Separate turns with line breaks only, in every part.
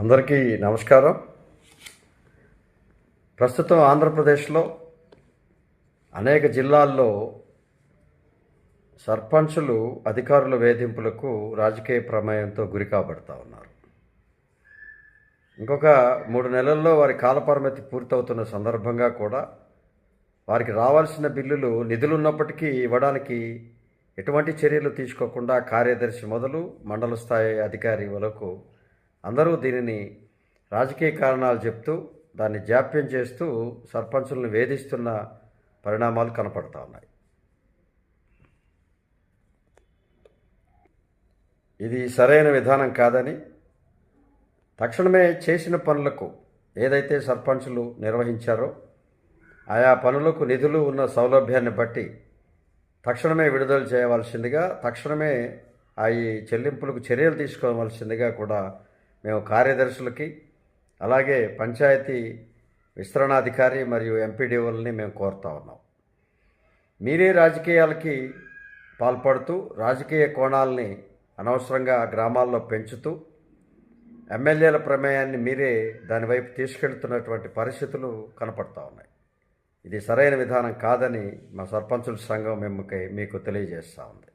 అందరికీ నమస్కారం. ప్రస్తుతం ఆంధ్రప్రదేశ్లో అనేక జిల్లాల్లో సర్పంచులు అధికారుల వేధింపులకు రాజకీయ ప్రమేయంతో గురి కాబడతా ఉన్నారు. ఇంకొక మూడు నెలల్లో వారి కాలపరిమితి పూర్తవుతున్న సందర్భంగా కూడా వారికి రావాల్సిన బిల్లులు నిధులు ఉన్నప్పటికీ ఇవ్వడానికి ఎటువంటి చర్యలు తీసుకోకుండా కార్యదర్శి మొదలు మండల స్థాయి అధికారి వరకు అందరూ దీనిని రాజకీయ కారణాలు చెప్తూ దాన్ని జాప్యం చేస్తూ సర్పంచులను వేధిస్తున్న పరిణామాలు కనపడతా ఉన్నాయి. ఇది సరైన విధానం కాదని తక్షణమే చేసిన పనులకు ఏదైతే సర్పంచులు నిర్వహించారో ఆయా పనులకు నిధులు ఉన్న సౌలభ్యాన్ని బట్టి తక్షణమే విడుదల చేయవలసిందిగా తక్షణమే ఆ ఈ చెల్లింపులకు చర్యలు తీసుకోవాల్సిందిగా కూడా మేము కార్యదర్శులకి అలాగే పంచాయతీ విస్తరణాధికారి మరియు ఎంపీడీఓల్ని మేము కోరుతా ఉన్నాం. మీరే రాజకీయాలకి పాల్పడుతూ రాజకీయ కోణాలని అనవసరంగా గ్రామాల్లో పెంచుతూ ఎమ్మెల్యేల ప్రమేయాన్ని మీరే దానివైపు తీసుకెళ్తున్నటువంటి పరిస్థితులు కనపడతా ఉన్నాయి. ఇది సరైన విధానం కాదని మా సర్పంచుల సంఘం మిమ్మకి మీకు తెలియజేస్తూ ఉంది.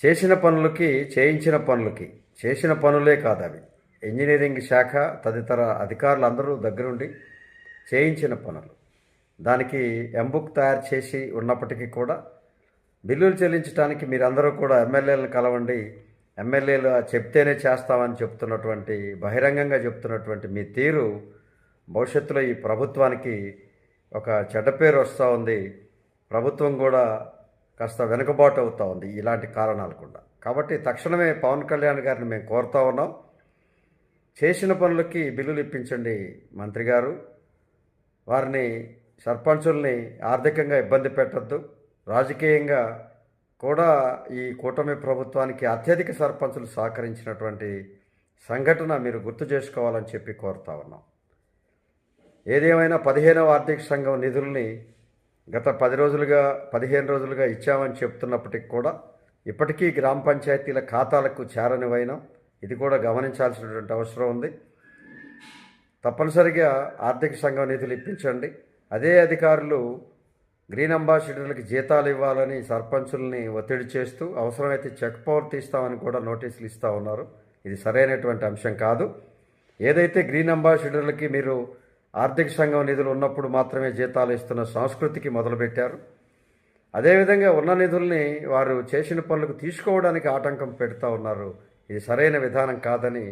చేసిన పనులకి చేయించిన పనులకి. చేసిన పనులే కాదు అవి. ఇంజనీరింగ్ శాఖ తదితర అధికారులందరూ దగ్గరుండి చేయించిన పనులు. దానికి ఎంబుక్ తయారు చేసి ఉన్నప్పటికీ కూడా బిల్లులు చెల్లించడానికి మీరందరూ కూడా ఎమ్మెల్యేలను కలవండి. ఎమ్మెల్యేలు చెప్తేనే చేస్తామని చెప్తున్నటువంటి బహిరంగంగా చెప్తున్నటువంటి మీ తీరు భవిష్యత్తులో ఈ ప్రభుత్వానికి ఒక చెడ్డ పేరు వస్తూ ఉంది. ప్రభుత్వం కూడా కాస్త వెనుకబాటు అవుతూ ఉంది ఇలాంటి కారణాలు కూడా. కాబట్టి తక్షణమే పవన్ కళ్యాణ్ గారిని మేము కోరుతా ఉన్నాం. చేసిన పనులకి బిల్లులు ఇప్పించండి మంత్రి గారు. వారిని సర్పంచుల్ని ఆర్థికంగా ఇబ్బంది పెట్టద్దు. రాజకీయంగా కూడా ఈ కూటమి ప్రభుత్వానికి అత్యధిక సర్పంచులు సహకరించినటువంటి సంఘటన మీరు గుర్తు చేసుకోవాలని చెప్పి కోరుతా ఉన్నాం. ఏదేమైనా పదిహేనవ ఆర్థిక సంఘం నిధుల్ని గత పది రోజులుగా పదిహేను రోజులుగా ఇచ్చామని చెప్తున్నప్పటికి కూడా ఇప్పటికీ గ్రామ పంచాయతీల ఖాతాలకు చేరనివైన ఇది కూడా గమనించాల్సినటువంటి అవసరం ఉంది. తప్పనిసరిగా ఆర్థిక సంఘం నిధులు ఇప్పించండి. అదే అధికారులు గ్రీన్ అంబాసిడర్లకు జీతాలు ఇవ్వాలని సర్పంచుల్ని ఒత్తిడి చేస్తూ అవసరమైతే చెక్ పవర్ తీస్తామని కూడా నోటీసులు ఇస్తూ ఉన్నారు. ఇది సరైనటువంటి అంశం కాదు. ఏదైతే గ్రీన్ అంబాసిడర్లకి మీరు ఆర్థిక సంఘం నిధులు ఉన్నప్పుడు మాత్రమే జీతాలు ఇస్తున్న సంస్కృతికి మొదలుపెట్టారు. అదేవిధంగా ఉన్న నిధుల్ని వారు చేసిన పనులకు తీసుకోవడానికి ఆటంకం పెడతా ఉన్నారు. ఇది సరైన విధానం కాదని